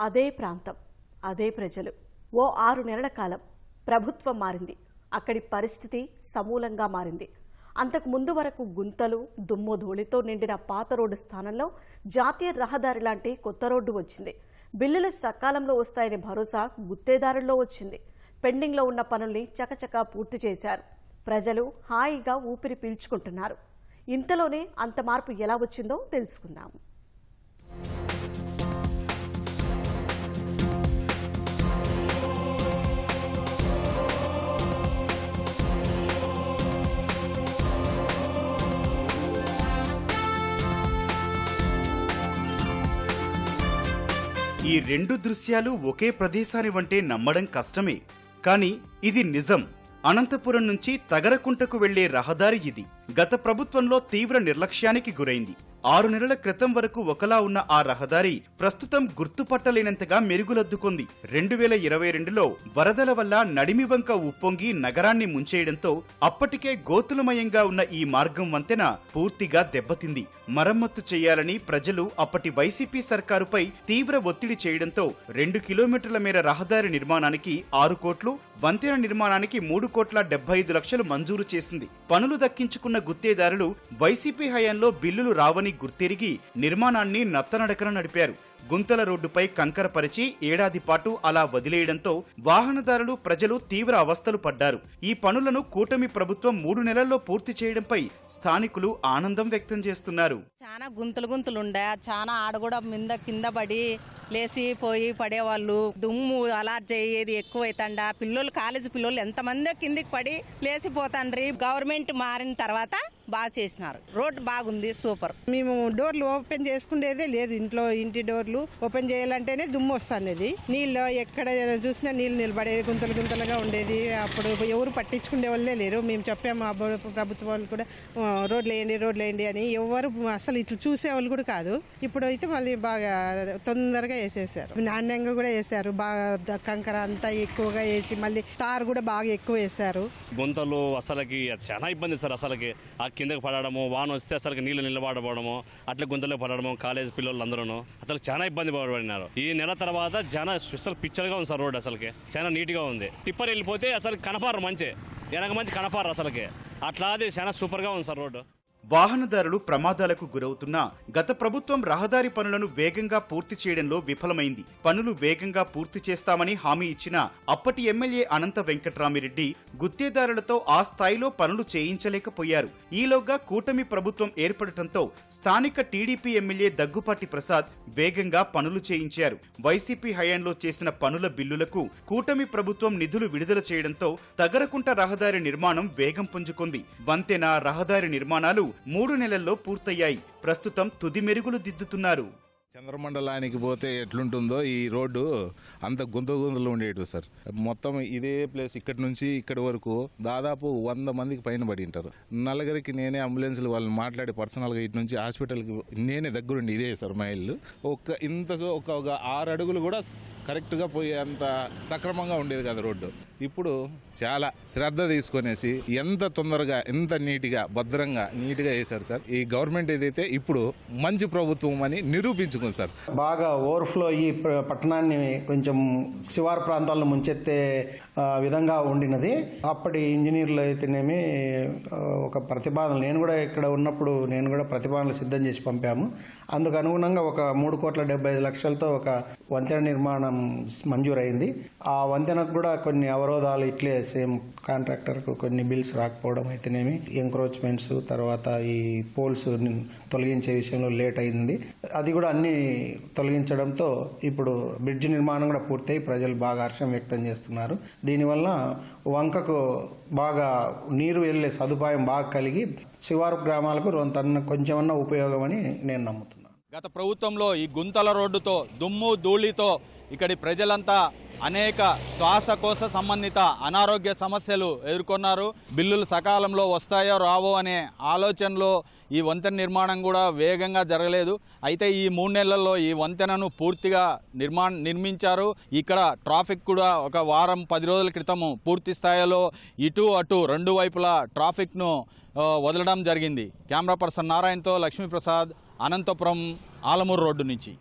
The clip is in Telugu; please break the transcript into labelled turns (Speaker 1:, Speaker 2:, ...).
Speaker 1: అదే ప్రాంతం అదే ప్రజలు. ఓ ఆరు నెలల కాలం ప్రభుత్వం మారింది. అక్కడి పరిస్థితి సమూలంగా మారింది. అంతకు ముందు వరకు గుంతలు దుమ్ము ధూళితో నిండిన పాత రోడ్డు స్థానంలో జాతీయ రహదారి లాంటి కొత్త రోడ్డు వచ్చింది. బిల్లులు సకాలంలో వస్తాయనే భరోసా గుత్తేదారుల్లో వచ్చింది. పెండింగ్లో ఉన్న పనుల్ని చకచకా పూర్తి చేశారు. ప్రజలు హాయిగా ఊపిరి పీల్చుకుంటున్నారు. ఇంతలోనే అంత మార్పు ఎలా వచ్చిందో తెలుసుకుందాం.
Speaker 2: ఈ రెండు దృశ్యాలు ఒకే ప్రదేశాన్ని వంటే నమ్మడం కష్టమే. కానీ ఇది నిజం. అనంతపురం నుంచి తగరకుంటకు వెళ్ళే రహదారి ఇది. గత ప్రభుత్వంలో తీవ్ర నిర్లక్ష్యానికి గురైంది. ఆరు నెలల క్రితం వరకు ఒకలా ఉన్న ఆ రహదారి ప్రస్తుతం గుర్తుపట్టలేనంతగా మెరుగులద్దుకుంది. రెండు వేల ఇరవై రెండులో వరదల వల్ల నడిమి వంక ఉప్పొంగి నగరాన్ని ముంచేయడంతో అప్పటికే గోతులమయంగా ఉన్న ఈ మార్గం వంతెన పూర్తిగా దెబ్బతింది. మరమ్మత్తు చేయాలని ప్రజలు అప్పటి వైసీపీ సర్కారుపై తీవ్ర ఒత్తిడి చేయడంతో రెండు కిలోమీటర్ల మేర రహదారి నిర్మాణానికి ఆరు కోట్లు వంతెన నిర్మాణానికి మూడు కోట్ల డెబ్బై ఐదు లక్షలు మంజూరు చేసింది. పనులు దక్కించుకున్న గుత్తేదారులు వైసీపీ హయాంలో బిల్లులు రావని గుర్తిరిగి నిర్మాణాన్ని నత్తనడకన నడిపారు. గుంతల రోడ్డుపై కంకరపరిచి ఏడాది పాటు అలా వదిలేయడంతో వాహనదారులు ప్రజలు తీవ్ర అవస్థలు పడ్డారు. ఈ పనులను కూటమి ప్రభుత్వం మూడు నెలల్లో పూర్తి చేయడంపై స్థానికులు ఆనందం వ్యక్తం చేస్తున్నారు.
Speaker 3: చాలా గుంతలు గుంతలు ఉండే చాలా ఆడ కూడా మింద కింద పడి లేచి పోయి పడేవాళ్ళు. దుమ్ము అలర్జీ అయ్యేది ఎక్కువ అవుతాండా పిల్లలు కాలేజీ పిల్లలు ఎంతమంది కిందికి పడి లేచిపోతాండ్రి. గవర్నమెంట్ మారిన తర్వాత బాగా చేసినారు. రోడ్ బాగుంది సూపర్.
Speaker 4: మేము డోర్లు ఓపెన్ చేసుకునేదే లేదు ఇంట్లో ఇంటి డోర్లు ఓపెన్ చేయాలంటేనే దుమ్ము వస్తుంది నీళ్ళు ఎక్కడ చూసినా నీళ్ళు నిలబడేది గుంతలు గుంతలుగా ఉండేది. అప్పుడు ఎవరు పట్టించుకునే వాళ్ళే లేరు. మేము చెప్పాము ప్రభుత్వం వాళ్ళు కూడా "ఆ, రోడ్లు వేయండి రోడ్లు వేయండి అని ఎవరు అసలు ఇట్లా చూసే వాళ్ళు కూడా కాదు. ఇప్పుడు అయితే మళ్ళీ బాగా తొందరగా వేసేసారు. నాణ్యంగా కూడా వేసారు. బాగా కంకర అంతా ఎక్కువగా వేసి మళ్ళీ తారు కూడా బాగా ఎక్కువ వేసారు.
Speaker 5: గుంతలు అసలుకి చాలా ఇబ్బంది సార్ అసలుకి. ఆ కిందకి పడడము వాన వస్తే అసలు నీళ్ళు నిలబడబడము అట్లా గుంతలో పడడము కాలేజ్ పిల్లలందరూ అసలు చాలా ఇబ్బంది పడబడినారు ఈ నెల తర్వాత జన అసలు పిక్చర్గా ఉంది సార్ రోడ్ అసలుకి. చాలా నీట్గా ఉంది. టిప్పర్ వెళ్ళిపోతే అసలు కనపారు మంచి. వెనక మంచి కనపారు అసలుకి. అట్లా అది చాలా సూపర్గా ఉంది సార్ రోడ్డు.
Speaker 2: వాహనదారులు ప్రమాదాలకు గురవుతున్నా గత ప్రభుత్వం రహదారి పనులను వేగంగా పూర్తి చేయడంలో విఫలమైంది. పనులు వేగంగా పూర్తి చేస్తామని హామీ ఇచ్చిన అప్పటి ఎమ్మెల్యే అనంత వెంకట్రామిరెడ్డి గుత్తేదారులతో ఆ స్థాయిలో పనులు చేయించలేకపోయారు. ఈలోగా కూటమి ప్రభుత్వం ఏర్పడటంతో స్థానిక టీడీపీ ఎమ్మెల్యే దగ్గుపాటి ప్రసాద్ వేగంగా పనులు చేయించారు. వైసీపీ హయాంలో చేసిన పనుల బిల్లులకు కూటమి ప్రభుత్వం నిధులు విడుదల చేయడంతో తగరకుంట రహదారి నిర్మాణం వేగం పుంజుకుంది. వంతెన రహదారి నిర్మాణాలు మూడు నెలల్లో పూర్తయ్యాయి. ప్రస్తుతం తుది మెరుగులు దిద్దుతున్నారు.
Speaker 6: చంద్రమండలానికి పోతే ఎట్లుంటుందో ఈ రోడ్డు అంత గుంత గుంతలు ఉండేటివి సార్. మొత్తం ఇదే ప్లేస్ ఇక్కడి నుంచి ఇక్కడి వరకు దాదాపు వంద మందికి పైన పడి ఉంటారు నలుగురికి నేనే అంబులెన్స్లు వాళ్ళని మాట్లాడి పర్సనల్గా ఇటు నుంచి హాస్పిటల్కి నేనే దగ్గరుండి ఇదే సార్ మా ఇల్లు. ఒక ఇంత ఒక ఒక ఆరు అడుగులు కూడా కరెక్ట్గా పోయే అంత సక్రమంగా ఉండేది కదా రోడ్డు. ఇప్పుడు చాలా శ్రద్ధ తీసుకొనేసి ఎంత తొందరగా ఎంత నీట్గా భద్రంగా నీట్గా వేశారు సార్. ఈ గవర్నమెంట్ ఏదైతే ఇప్పుడు మంచి ప్రభుత్వం అని నిరూపించుకుంది సార్.
Speaker 7: బాగా ఓవర్ఫ్లో అయ్యి పట్టణాన్ని కొంచెం శివారు ప్రాంతాలను ముంచెత్తే విధంగా ఉండినది. అప్పటి ఇంజనీర్లు అయితేనేమి ఒక ప్రతిపాదన. నేను కూడా ఇక్కడ ఉన్నప్పుడు నేను కూడా ప్రతిపాదనలు సిద్ధం చేసి పంపాము. అందుకు అనుగుణంగా ఒక మూడు కోట్ల డెబ్బై ఐదు లక్షలతో ఒక వంతెన నిర్మాణం మంజూరైంది. ఆ వంతెనకు కూడా కొన్ని అవరోధాలు ఇట్లే సేమ్ కాంట్రాక్టర్కు కొన్ని బిల్స్ రాకపోవడం అయితేనేమి ఎంక్రోచ్మెంట్స్ తర్వాత ఈ పోల్స్ తొలగించే విషయంలో లేట్ అయింది. అది కూడా అన్ని తొలగించడంతో ఇప్పుడు బ్రిడ్జ్ నిర్మాణం కూడా పూర్తయి ప్రజలు బాగా హర్షం వ్యక్తం చేస్తున్నారు. దీనివల్ల వంకకు బాగా నీరు వెళ్ళే సదుపాయం బాగా కలిగి శివారు గ్రామాలకు తన కొంచెమన్నా ఉపయోగం అని నేను నమ్ముతున్నాను.
Speaker 8: గత ప్రభుత్వంలో ఈ గుంతల రోడ్డుతో దుమ్ము ధూళితో ఇక్కడి ప్రజలంతా అనేక శ్వాసకోశ సంబంధిత అనారోగ్య సమస్యలు ఎదుర్కొన్నారు. బిల్లులు సకాలంలో వస్తాయో రావో అనే ఆలోచనలో ఈ వంతెన నిర్మాణం కూడా వేగంగా జరగలేదు. అయితే ఈ మూడు నెలల్లో ఈ వంతెనను పూర్తిగా నిర్మాణ నిర్మించారు. ఇక్కడ ట్రాఫిక్ కూడా ఒక వారం పది రోజుల క్రితం పూర్తి స్థాయిలో ఇటు అటు రెండు వైపులా ట్రాఫిక్ను వదలడం జరిగింది. కెమెరా పర్సన్ నారాయణతో లక్ష్మీప్రసాద్ అనంతపురం ఆలమూరు రోడ్డు నుంచి.